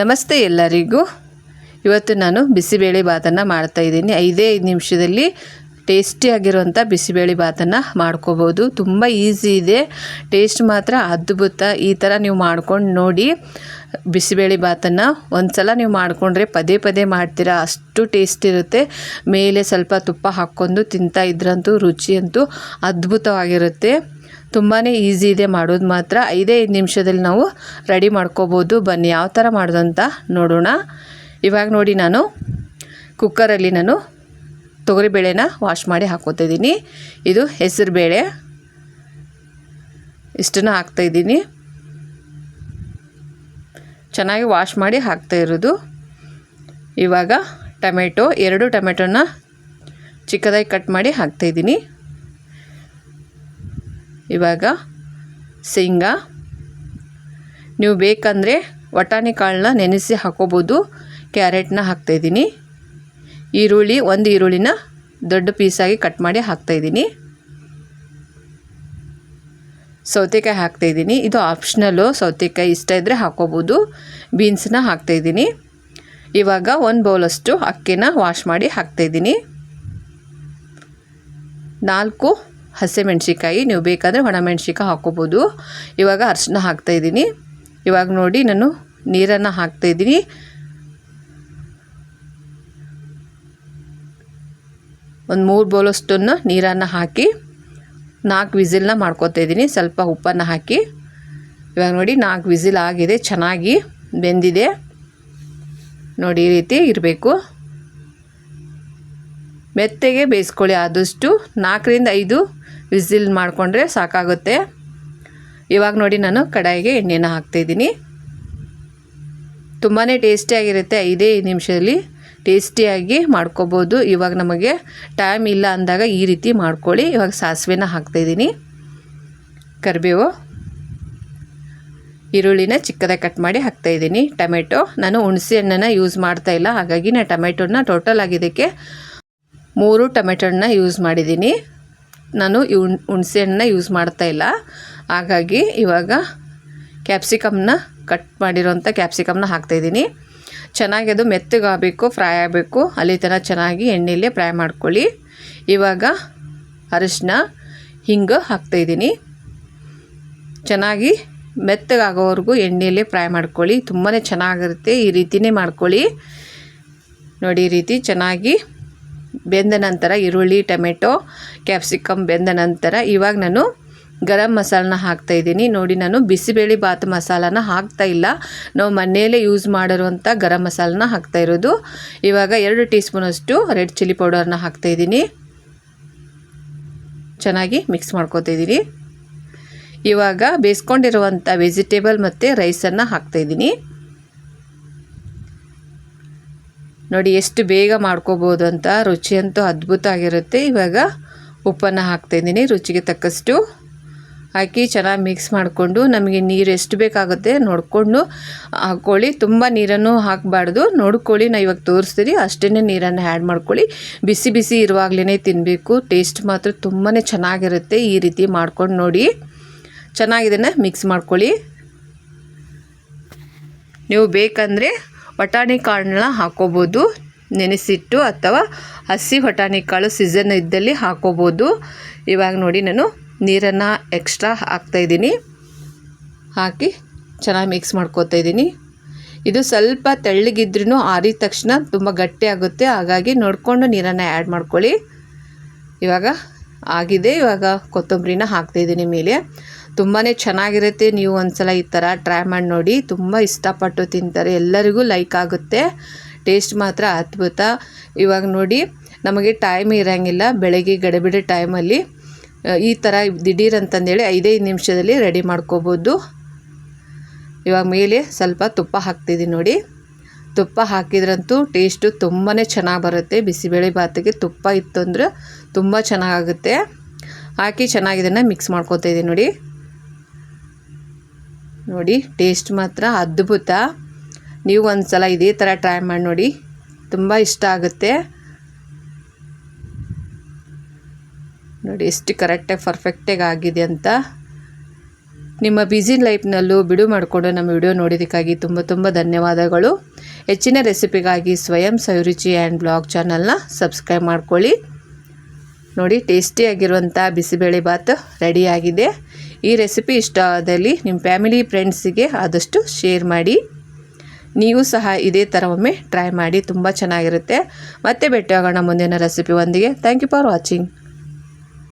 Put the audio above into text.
ನಮಸ್ತೆ ಎಲ್ಲರಿಗೂ. ಇವತ್ತು ನಾನು ಬಿಸಿಬೇಳೆ ಭಾತನ್ನು ಮಾಡ್ತಾಯಿದ್ದೀನಿ ಐದೇ ಐದು ನಿಮಿಷದಲ್ಲಿ ಟೇಸ್ಟಿಯಾಗಿರುವಂಥ ಬಿಸಿಬೇಳೆ ಭಾತನ್ನು ಮಾಡ್ಕೋಬೋದು. ತುಂಬ ಈಸಿ ಇದೆ. ಟೇಸ್ಟ್ ಮಾತ್ರ ಅದ್ಭುತ. ಈ ಥರ ನೀವು ಮಾಡ್ಕೊಂಡು ನೋಡಿ ಬಿಸಿಬೇಳೆ ಭಾತನ್ನು ಒಂದು ಸಲ ನೀವು ಮಾಡಿಕೊಂಡ್ರೆ ಪದೇ ಪದೇ ಮಾಡ್ತೀರಾ? ಅಷ್ಟು ಟೇಸ್ಟ್ ಇರುತ್ತೆ. ಮೇಲೆ ಸ್ವಲ್ಪ ತುಪ್ಪ ಹಾಕ್ಕೊಂಡು ತಿಂತಾ ಇದ್ರಂತೂ ರುಚಿ ಅಂತೂ ಅದ್ಭುತವಾಗಿರುತ್ತೆ. ತುಂಬಾ ಈಸಿ ಇದೆ ಮಾಡೋದು ಮಾತ್ರ. ಐದೇ ಐದು ನಿಮಿಷದಲ್ಲಿ ನಾವು ರೆಡಿ ಮಾಡ್ಕೋಬೋದು. ಬನ್ನಿ, ಯಾವ ಥರ ಮಾಡೋದು ಅಂತ ನೋಡೋಣ. ಇವಾಗ ನೋಡಿ ನಾನು ಕುಕ್ಕರಲ್ಲಿ ನಾನು ತೊಗರಿಬೇಳೆನ ವಾಶ್ ಮಾಡಿ ಹಾಕ್ಕೋತಿದ್ದೀನಿ ಇದು ಹೆಸರು ಬೇಳೆ ಇಷ್ಟನ್ನು ಹಾಕ್ತಾಯಿದ್ದೀನಿ ಚೆನ್ನಾಗಿ ವಾಶ್ ಮಾಡಿ ಹಾಕ್ತಾ ಇರೋದು. ಇವಾಗ ಟೊಮೆಟೊ, ಎರಡು ಟೊಮೆಟೊನ ಚಿಕ್ಕದಾಗಿ ಕಟ್ ಮಾಡಿ ಹಾಕ್ತಾಯಿದ್ದೀನಿ ಇವಾಗ ಶೇಂಗಾ. ನೀವು ಬೇಕಂದರೆ ವಟಾಣಿ ಕಾಳನ್ನ ನೆನೆಸಿ ಹಾಕೋಬೋದು. ಕ್ಯಾರೆಟ್ನ ಹಾಕ್ತಾಯಿದ್ದೀನಿ ಈರುಳ್ಳಿ, ಒಂದು ಈರುಳ್ಳಿನ ದೊಡ್ಡ ಪೀಸಾಗಿ ಕಟ್ ಮಾಡಿ ಹಾಕ್ತಾಯಿದ್ದೀನಿ ಸೌತೆಕಾಯಿ ಹಾಕ್ತಾಯಿದ್ದೀನಿ ಇದು ಆಪ್ಷನಲ್ಲು ಸೌತೆಕಾಯಿ ಇಷ್ಟ ಇದ್ದರೆ ಹಾಕೋಬೋದು. ಬೀನ್ಸ್ನ ಹಾಕ್ತಾಯಿದ್ದೀನಿ ಇವಾಗ ಒಂದು ಬೌಲಷ್ಟು ಅಕ್ಕಿನ ವಾಶ್ ಮಾಡಿ ಹಾಕ್ತಾಯಿದ್ದೀನಿ ನಾಲ್ಕು ಹಸಿಮೆಣ್ಸಿಕಾಯಿ ನೀವು ಬೇಕಾದರೆ ಒಣಮೆಣ್ಸಿಕಾಯಿ ಹಾಕ್ಕೋಬೋದು. ಇವಾಗ ಅರಿಶಿನ ಹಾಕ್ತಾಯಿದ್ದೀನಿ ಇವಾಗ ನೋಡಿ ನಾನು ನೀರನ್ನು ಹಾಕ್ತಾಯಿದ್ದೀನಿ ಒಂದು ಮೂರು ಬೌಲಷ್ಟನ್ನು ನೀರನ್ನು ಹಾಕಿ ನಾಲ್ಕು ವಿಸಿಲ್ನ ಮಾಡ್ಕೊತಾಯಿದ್ದೀನಿ ಸ್ವಲ್ಪ ಉಪ್ಪನ್ನು ಹಾಕಿ. ಇವಾಗ ನೋಡಿ ನಾಲ್ಕು ವಿಸಿಲ್ ಆಗಿದೆ, ಚೆನ್ನಾಗಿ ಬೆಂದಿದೆ. ನೋಡಿ ಈ ರೀತಿ ಇರಬೇಕು. ಮೆತ್ತಗೆ ಬೇಯಿಸ್ಕೊಳ್ಳಿ ಆದಷ್ಟು ನಾಲ್ಕರಿಂದ ಐದು ವಿಸಿಲ್ ಮಾಡಿಕೊಂಡ್ರೆ ಸಾಕಾಗುತ್ತೆ. ಇವಾಗ ನೋಡಿ ನಾನು ಕಡಾಯಿಗೆ ಎಣ್ಣೆನ ಹಾಕ್ತಾಯಿದ್ದೀನಿ ತುಂಬಾ ಟೇಸ್ಟಿಯಾಗಿರುತ್ತೆ ಐದೇ ನಿಮಿಷದಲ್ಲಿ. ಟೇಸ್ಟಿಯಾಗಿ ಮಾಡ್ಕೋಬೋದು. ಇವಾಗ ನಮಗೆ ಟೈಮ್ ಇಲ್ಲ ಅಂದಾಗ ಈ ರೀತಿ ಮಾಡ್ಕೊಳ್ಳಿ. ಇವಾಗ ಸಾಸಿವೆನ ಹಾಕ್ತಾಯಿದ್ದೀನಿ ಕರಿಬೇವು, ಈರುಳ್ಳಿನ ಚಿಕ್ಕದಾಗಿ ಕಟ್ ಮಾಡಿ ಹಾಕ್ತಾಯಿದ್ದೀನಿ ಟೊಮೆಟೊ, ನಾನು ಹುಣಸೆ ಹಣ್ಣನ್ನು ಯೂಸ್ ಮಾಡ್ತಾಯಿಲ್ಲ ಹಾಗಾಗಿ ನಾನು ಟೊಮೆಟೊನ ಟೋಟಲ್ ಆಗಿದ್ದಕ್ಕೆ ಮೂರು ಟೊಮೆಟೊನ ಯೂಸ್ ಮಾಡಿದ್ದೀನಿ. ನಾನು ಹುಣ್ ಹುಣಸೆ ಹಣ್ಣನ್ನ ಯೂಸ್ ಮಾಡ್ತಾಯಿಲ್ಲ ಹಾಗಾಗಿ ಇವಾಗ ಕ್ಯಾಪ್ಸಿಕಮ್ನ ಕಟ್ ಮಾಡಿರೋಂಥ ಕ್ಯಾಪ್ಸಿಕಮ್ನ ಹಾಕ್ತಾಯಿದ್ದೀನಿ ಚೆನ್ನಾಗಿ ಅದು ಮೆತ್ತಗಾಗಬೇಕು ಫ್ರೈ ಆಗಬೇಕು. ಅಲ್ಲಿ ಥರ ಚೆನ್ನಾಗಿ ಎಣ್ಣೆಯಲ್ಲೇ ಫ್ರೈ ಮಾಡ್ಕೊಳ್ಳಿ. ಇವಾಗ ಅರಿಶಿನ ಹಿಂಗೆ ಹಾಕ್ತಾಯಿದ್ದೀನಿ ಚೆನ್ನಾಗಿ ಮೆತ್ತಗಾಗೋವರೆಗೂ ಎಣ್ಣೆಯಲ್ಲೇ ಫ್ರೈ ಮಾಡ್ಕೊಳ್ಳಿ. ತುಂಬಾ ಚೆನ್ನಾಗಿರುತ್ತೆ. ಈ ರೀತಿಯೇ ಮಾಡ್ಕೊಳ್ಳಿ. ನೋಡಿ, ಈ ರೀತಿ ಚೆನ್ನಾಗಿ ಬೆಂದ ನಂತರ ಈರುಳ್ಳಿ, ಟೊಮೆಟೊ ಕ್ಯಾಪ್ಸಿಕಮ್ ಬೆಂದ ನಂತರ ಇವಾಗ ನಾನು ಗರಂ ಮಸಾಲನ ಹಾಕ್ತಾಯಿದ್ದೀನಿ ನೋಡಿ, ನಾನು ಬಿಸಿಬೇಳೆ ಬಾತ್ ಮಸಾಲಾನ ಹಾಕ್ತಾ ಇಲ್ಲ. ನಾವು ಮನೆಯಲ್ಲೇ ಯೂಸ್ ಮಾಡಿರುವಂಥ ಗರಂ ಮಸಾಲನ ಹಾಕ್ತಾ ಇರೋದು. ಇವಾಗ ಎರಡು ಟೀ ಸ್ಪೂನಷ್ಟು ರೆಡ್ ಚಿಲ್ಲಿ ಪೌಡರ್ನ ಹಾಕ್ತಾಯಿದ್ದೀನಿ ಚೆನ್ನಾಗಿ ಮಿಕ್ಸ್ ಮಾಡ್ಕೋತಾಯಿದ್ದೀನಿ ಇವಾಗ ಬೇಯಿಸ್ಕೊಂಡಿರುವಂಥ ವೆಜಿಟೇಬಲ್ ಮತ್ತು ರೈಸನ್ನು ಹಾಕ್ತಾಯಿದ್ದೀನಿ ನೋಡಿ ಎಷ್ಟು ಬೇಗ ಮಾಡ್ಕೋಬೋದು ಅಂತ. ರುಚಿ ಅಂತೂ ಅದ್ಭುತ ಆಗಿರುತ್ತೆ. ಇವಾಗ ಉಪ್ಪನ್ನು ಹಾಕ್ತಾಯಿದ್ದೀನಿ ರುಚಿಗೆ ತಕ್ಕಷ್ಟು ಹಾಕಿ ಚೆನ್ನಾಗಿ ಮಿಕ್ಸ್ ಮಾಡಿಕೊಂಡು ನಮಗೆ ನೀರು ಎಷ್ಟು ಬೇಕಾಗುತ್ತೆ ನೋಡಿಕೊಂಡು ಹಾಕ್ಕೊಳ್ಳಿ ತುಂಬ ನೀರನ್ನು ಹಾಕಬಾರ್ದು. ನೋಡ್ಕೊಳ್ಳಿ. ನಾನು ಇವಾಗ ತೋರಿಸ್ತೀನಿ. ಅಷ್ಟೇ ನೀರನ್ನು ಆ್ಯಡ್ ಮಾಡ್ಕೊಳ್ಳಿ. ಬಿಸಿ ಬಿಸಿ ಇರುವಾಗಲೇ ತಿನ್ನಬೇಕು ಟೇಸ್ಟ್ ಮಾತ್ರ ತುಂಬಾ ಚೆನ್ನಾಗಿರುತ್ತೆ ಈ ರೀತಿ ಮಾಡ್ಕೊಂಡು ನೋಡಿ. ಚೆನ್ನಾಗಿದನ್ನು ಮಿಕ್ಸ್ ಮಾಡ್ಕೊಳ್ಳಿ. ನೀವು ಬೇಕಂದರೆ ಬಟಾಣಿ ಕಾಳನ್ನ ಹಾಕೋಬೋದು. ನೆನೆಸಿಟ್ಟು ಅಥವಾ ಹಸಿ ಬಟಾಣಿ ಕಾಳು ಸೀಸನ್ ಇದ್ದಲ್ಲಿ ಹಾಕೋಬೋದು. ಇವಾಗ ನೋಡಿ ನಾನು ನೀರನ್ನು ಎಕ್ಸ್ಟ್ರಾ ಹಾಕ್ತಾಯಿದ್ದೀನಿ ಹಾಕಿ ಚೆನ್ನಾಗಿ ಮಿಕ್ಸ್ ಮಾಡ್ಕೋತಾ ಇದ್ದೀನಿ. ಇದು ಸ್ವಲ್ಪ ತೆಳ್ಳಗಿದ್ರೂ ಆರಿದ ತಕ್ಷಣ ತುಂಬ ಗಟ್ಟಿ ಆಗುತ್ತೆ. ಹಾಗಾಗಿ ನೋಡಿಕೊಂಡು ನೀರನ್ನು ಆ್ಯಡ್ ಮಾಡ್ಕೊಳ್ಳಿ. ಇವಾಗ ಆಗಿದೆ. ಇವಾಗ ಕೊತ್ತಂಬರಿನ ಹಾಕ್ತಾಯಿದ್ದೀನಿ ಮೇಲೆ. ತುಂಬಾ ಚೆನ್ನಾಗಿರುತ್ತೆ. ನೀವು ಒಂದು ಸಲ ಈ ಥರ ಟ್ರೈ ಮಾಡಿ ನೋಡಿ. ತುಂಬ ಇಷ್ಟಪಟ್ಟು ತಿಂತಾರೆ. ಎಲ್ಲರಿಗೂ ಲೈಕ್ ಆಗುತ್ತೆ. ಟೇಸ್ಟ್ ಮಾತ್ರ ಅದ್ಭುತ. ಇವಾಗ ನೋಡಿ, ನಮಗೆ ಟೈಮ್ ಇರೋಂಗಿಲ್ಲ. ಬೆಳಗ್ಗೆ ಗಡಿಬಿಡಿ ಟೈಮಲ್ಲಿ ಈ ಥರ ದಿಢೀರ್ ಅಂತಂದೇಳಿ ಐದೈದು ನಿಮಿಷದಲ್ಲಿ ರೆಡಿ ಮಾಡ್ಕೋಬೋದು. ಇವಾಗ ಮೇಲೆ ಸ್ವಲ್ಪ ತುಪ್ಪ ಹಾಕ್ತಿದ್ದೀನಿ ನೋಡಿ. ತುಪ್ಪ ಹಾಕಿದ್ರಂತೂ ಟೇಸ್ಟು ತುಂಬಾ ಚೆನ್ನಾಗಿ ಬರುತ್ತೆ. ಬಿಸಿಬೇಳೆ ಭಾತಿಗೆ ತುಪ್ಪ ಇತ್ತು ಅಂದ್ರೆ ತುಂಬ ಚೆನ್ನಾಗಾಗುತ್ತೆ ಹಾಕಿ ಚೆನ್ನಾಗಿದನ್ನು ಮಿಕ್ಸ್ ಮಾಡ್ಕೊತಾ ಇದ್ದೀನಿ ನೋಡಿ. ನೋಡಿ ಟೇಸ್ಟ್ ಮಾತ್ರ ಅದ್ಭುತ. ನೀವು ಒಂದು ಸಲ ಇದೇ ಥರ ಟ್ರೈ ಮಾಡಿ ನೋಡಿ. ತುಂಬ ಇಷ್ಟ ಆಗುತ್ತೆ. ನೋಡಿ, ಎಷ್ಟು ಕರೆಕ್ಟಾಗಿ ಪರ್ಫೆಕ್ಟಾಗಿ ಆಗಿದೆ ಅಂತ. ನಿಮ್ಮ ಬ್ಯುಸಿ ಲೈಫ್ನಲ್ಲೂ ಬಿಡು ಮಾಡಿಕೊಂಡು ನಮ್ಮ ವಿಡಿಯೋ ನೋಡಿದ್ದಕ್ಕಾಗಿ ತುಂಬ ತುಂಬ ಧನ್ಯವಾದಗಳು. ಹೆಚ್ಚಿನ ರೆಸಿಪಿಗಾಗಿ ಸ್ವಯಂ ಸವಿರುಚಿ ಆ್ಯಂಡ್ ಬ್ಲಾಗ್ ಚಾನಲ್ನ ಸಬ್ಸ್ಕ್ರೈಬ್ ಮಾಡ್ಕೊಳ್ಳಿ. ನೋಡಿ ಟೇಸ್ಟಿಯಾಗಿರುವಂಥ ಬಿಸಿಬೇಳೆ ಬಾತ್ ರೆಡಿಯಾಗಿದೆ ಈ ರೆಸಿಪಿ ಇಷ್ಟ ಆದಲ್ಲಿ ನಿಮ್ಮ ಫ್ಯಾಮಿಲಿ ಫ್ರೆಂಡ್ಸಿಗೆ ಆದಷ್ಟು ಶೇರ್ ಮಾಡಿ. ನೀವು ಸಹ ಇದೇ ಥರ ಒಮ್ಮೆ ಟ್ರೈ ಮಾಡಿ, ತುಂಬ ಚೆನ್ನಾಗಿರುತ್ತೆ. ಮತ್ತೆ ಭೇಟಿಯಾಗೋಣ ಮುಂದಿನ ರೆಸಿಪಿ ಒಂದಿಗೆ. Thank you for watching